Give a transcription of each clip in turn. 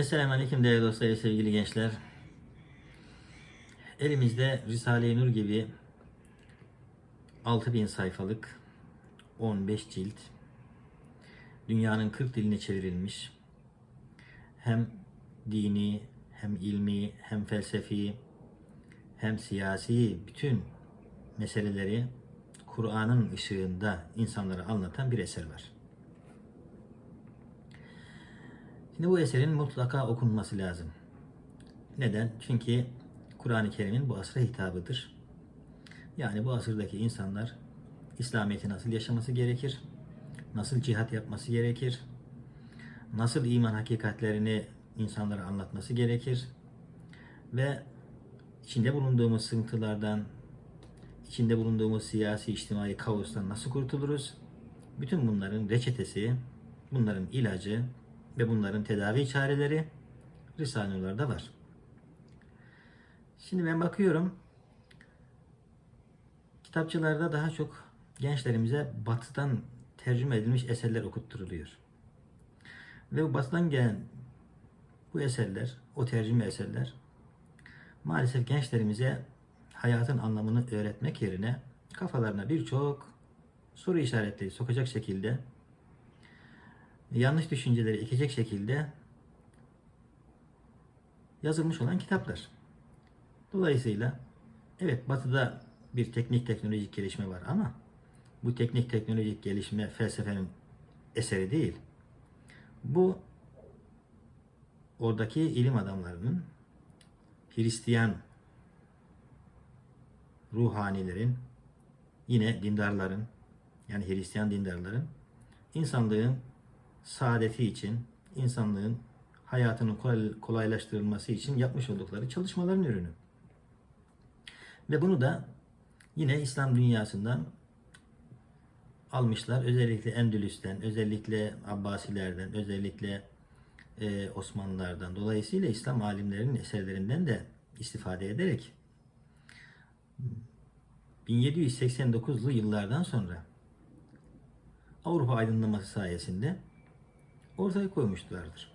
Esselamu Aleyküm değerli dostlar, sevgili gençler. Elimizde Risale-i Nur gibi 6000 sayfalık 15 cilt dünyanın 40 diline çevrilmiş hem dini hem ilmi hem felsefi hem siyasi bütün meseleleri Kur'an'ın ışığında insanlara anlatan bir eser var. Şimdi bu eserin mutlaka okunması lazım. Neden? Çünkü Kur'an-ı Kerim'in bu asra hitabıdır. Yani bu asırdaki insanlar İslamiyet'i nasıl yaşaması gerekir? Nasıl cihat yapması gerekir? Nasıl iman hakikatlerini insanlara anlatması gerekir? Ve içinde bulunduğumuz sıkıntılardan, içinde bulunduğumuz siyasi, içtimai kaostan nasıl kurtuluruz? Bütün bunların reçetesi, bunların ilacı ve bunların tedavi çareleri Risale-i var. Şimdi ben bakıyorum kitapçılarda daha çok gençlerimize batıdan tercüme edilmiş eserler okutturuluyor. Ve bu batıdan gelen bu eserler, o tercüme eserler maalesef gençlerimize hayatın anlamını öğretmek yerine kafalarına birçok soru işaretleri sokacak şekilde yanlış düşünceleri ekecek şekilde yazılmış olan kitaplar. Dolayısıyla evet batıda bir teknik teknolojik gelişme var ama bu teknik teknolojik gelişme felsefenin eseri değil. Bu oradaki ilim adamlarının Hristiyan ruhanilerin yine dindarların yani Hristiyan dindarların insanlığın saadeti için, insanlığın hayatının kolaylaştırılması için yapmış oldukları çalışmaların ürünü. Ve bunu da yine İslam dünyasından almışlar. Özellikle Endülüs'ten, özellikle Abbasilerden, özellikle e, Osmanlılardan. Dolayısıyla İslam alimlerinin eserlerinden de istifade ederek 1789'lu yıllardan sonra Avrupa aydınlanması sayesinde ortaya koymuşlardır.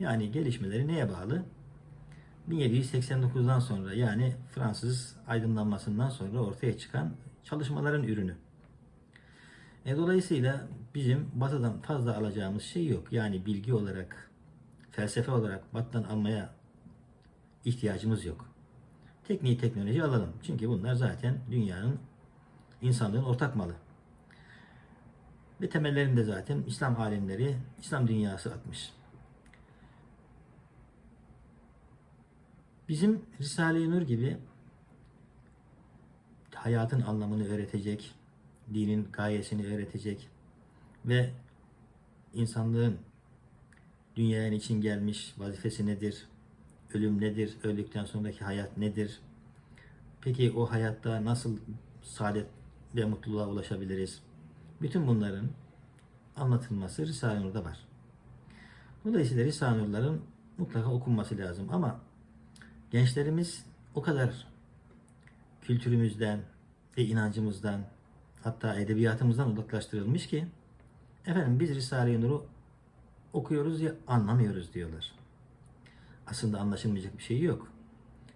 Yani gelişmeleri neye bağlı? 1789'dan sonra yani Fransız aydınlanmasından sonra ortaya çıkan çalışmaların ürünü. E, dolayısıyla bizim batıdan fazla alacağımız şey yok. Yani bilgi olarak, felsefe olarak batıdan almaya ihtiyacımız yok. Tekniği teknoloji alalım. Çünkü bunlar zaten dünyanın, insanlığın ortak malı. Ve temellerinde zaten İslam alimleri, İslam dünyası atmış. Bizim Risale-i Nur gibi hayatın anlamını öğretecek, dinin gayesini öğretecek ve insanlığın dünyaya için gelmiş vazifesi nedir, ölüm nedir, öldükten sonraki hayat nedir, peki o hayatta nasıl saadet ve mutluluğa ulaşabiliriz, bütün bunların anlatılması Risale-i Nur'da var. Dolayısıyla Risale-i Nur'ların mutlaka okunması lazım ama gençlerimiz o kadar kültürümüzden ve inancımızdan hatta edebiyatımızdan uzaklaştırılmış ki efendim biz Risale-i Nur'u okuyoruz ya anlamıyoruz diyorlar. Aslında anlaşılmayacak bir şey yok.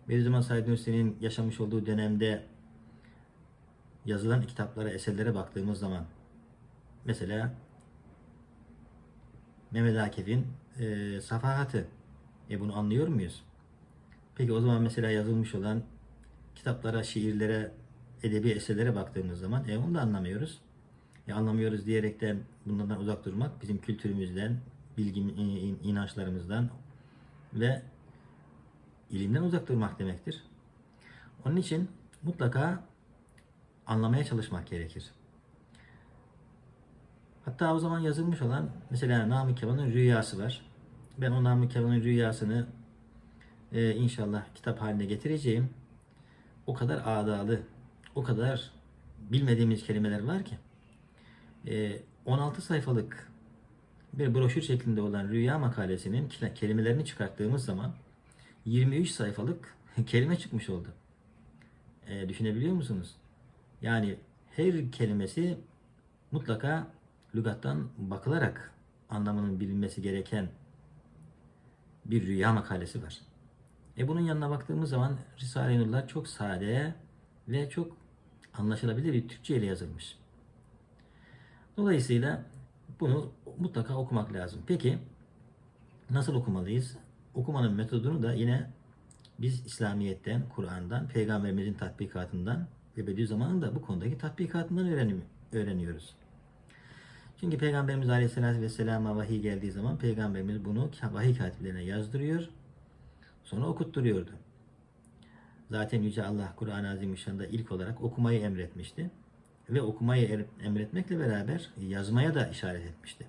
Bediüzzaman Said Nursi'nin yaşamış olduğu dönemde yazılan kitaplara, eserlere baktığımız zaman Mesela Mehmet Akif'in e, Safahatı. E bunu anlıyor muyuz? Peki o zaman mesela yazılmış olan kitaplara, şiirlere, edebi eserlere baktığımız zaman e onu da anlamıyoruz. E anlamıyoruz diyerekten bunlardan uzak durmak bizim kültürümüzden, bilgi, inançlarımızdan ve ilimden uzak durmak demektir. Onun için mutlaka anlamaya çalışmak gerekir. Hatta o zaman yazılmış olan mesela Namık Kemal'in rüyası var. Ben o Namık Kemal'in rüyasını e, inşallah kitap haline getireceğim. O kadar adalı, o kadar bilmediğimiz kelimeler var ki. E, 16 sayfalık bir broşür şeklinde olan rüya makalesinin kelimelerini çıkarttığımız zaman 23 sayfalık kelime çıkmış oldu. E, düşünebiliyor musunuz? Yani her kelimesi mutlaka lügattan bakılarak anlamının bilinmesi gereken bir rüya makalesi var. E bunun yanına baktığımız zaman Risale-i Nurlar çok sade ve çok anlaşılabilir bir Türkçe ile yazılmış. Dolayısıyla bunu mutlaka okumak lazım. Peki nasıl okumalıyız? Okumanın metodunu da yine biz İslamiyet'ten, Kur'an'dan, Peygamberimizin tatbikatından ve Bediüzzaman'ın da bu konudaki tatbikatından öğreniyoruz. Çünkü Peygamberimiz Aleyhisselatü Vesselam'a vahiy geldiği zaman Peygamberimiz bunu vahiy katiplerine yazdırıyor, sonra okutturuyordu. Zaten Yüce Allah Kur'an-ı Azimüşşan'da ilk olarak okumayı emretmişti. Ve okumayı er- emretmekle beraber yazmaya da işaret etmişti.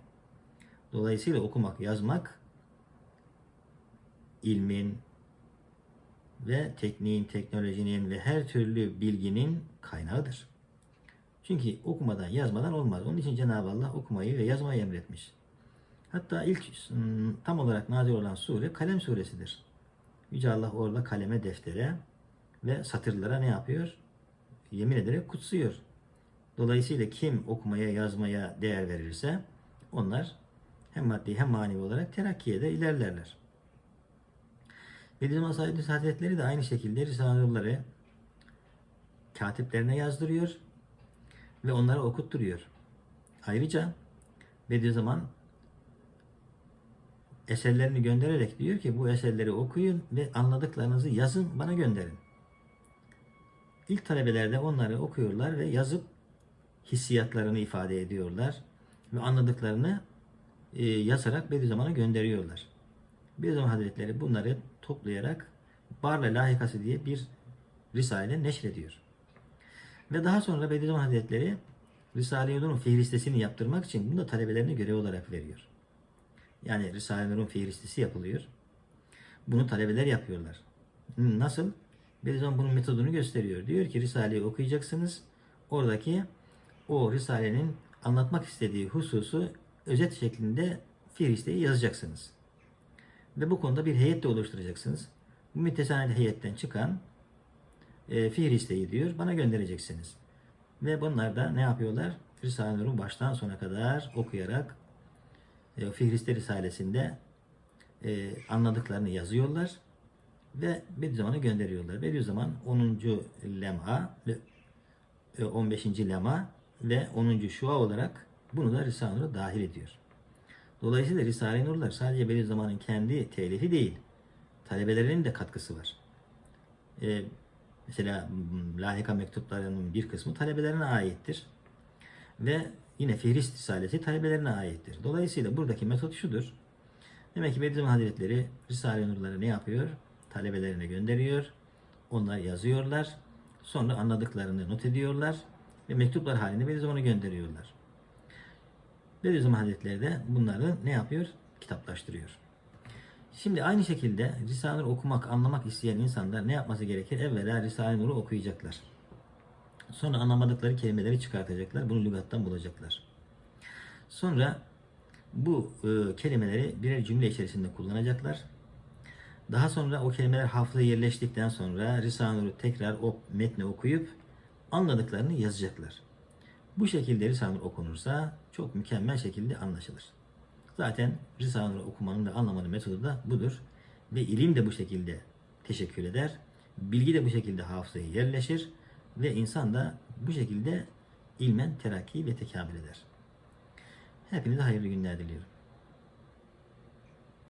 Dolayısıyla okumak, yazmak ilmin ve tekniğin, teknolojinin ve her türlü bilginin kaynağıdır. Çünkü okumadan, yazmadan olmaz. Onun için Cenab-ı Allah okumayı ve yazmayı emretmiş. Hatta ilk ım, tam olarak nazil olan sure Kalem suresidir. Yüce Allah orada kaleme, deftere ve satırlara ne yapıyor? Yemin ederek kutsuyor. Dolayısıyla kim okumaya, yazmaya değer verirse onlar hem maddi hem manevi olarak terakkiye de ilerlerler. Bediüzzaman Said Hazretleri de aynı şekilde Risale'leri katiplerine yazdırıyor ve onları okutturuyor. Ayrıca Bediüzzaman eserlerini göndererek diyor ki bu eserleri okuyun ve anladıklarınızı yazın bana gönderin. İlk talebelerde onları okuyorlar ve yazıp hissiyatlarını ifade ediyorlar ve anladıklarını e, yazarak Bediüzzaman'a gönderiyorlar. Bediüzzaman Hazretleri bunları toplayarak Barla Lahikası diye bir risale neşrediyor. Ve daha sonra Bediüzzaman Hazretleri Risale-i Nur'un fihristesini yaptırmak için bunu da talebelerine görev olarak veriyor. Yani Risale-i Nur'un fihristesi yapılıyor. Bunu talebeler yapıyorlar. Nasıl? Bediüzzaman bunun metodunu gösteriyor. Diyor ki Risale'yi okuyacaksınız. Oradaki o Risale'nin anlatmak istediği hususu özet şeklinde fihristeyi yazacaksınız. Ve bu konuda bir heyet de oluşturacaksınız. Bu mütesanil heyetten çıkan e, diyor bana göndereceksiniz. Ve bunlar da ne yapıyorlar? Risale-i Nur'u baştan sona kadar okuyarak e, Fihriste Risalesi'nde e, anladıklarını yazıyorlar ve Bediüzzaman'a gönderiyorlar. Bediüzzaman 10. lema ve e, 15. lema ve 10. şua olarak bunu da Risale-i Nur'a dahil ediyor. Dolayısıyla Risale-i Nurlar sadece Bediüzzaman'ın kendi telifi değil, talebelerinin de katkısı var. E, mesela m, lahika mektuplarının bir kısmı talebelerine aittir. Ve yine Fihrist Risalesi talebelerine aittir. Dolayısıyla buradaki metot şudur. Demek ki Bediüzzaman Hazretleri Risale-i Nurları ne yapıyor? Talebelerine gönderiyor. Onlar yazıyorlar. Sonra anladıklarını not ediyorlar. Ve mektuplar halinde Bediüzzaman'a gönderiyorlar. Bediüzzaman Hazretleri de bunları ne yapıyor? Kitaplaştırıyor. Şimdi aynı şekilde Risale-i Nur okumak, anlamak isteyen insanlar ne yapması gerekir? Evvela Risale-i Nur'u okuyacaklar. Sonra anlamadıkları kelimeleri çıkartacaklar. Bunu lügattan bulacaklar. Sonra bu e, kelimeleri birer cümle içerisinde kullanacaklar. Daha sonra o kelimeler hafızaya yerleştikten sonra Risale-i Nur'u tekrar o metni okuyup anladıklarını yazacaklar. Bu şekilde Risale-i Nur okunursa çok mükemmel şekilde anlaşılır. Zaten Risale-i Nur okumanın da anlamanın metodu da budur. Ve ilim de bu şekilde teşekkür eder. Bilgi de bu şekilde hafızaya yerleşir. Ve insan da bu şekilde ilmen terakki ve tekamül eder. Hepinize hayırlı günler diliyorum.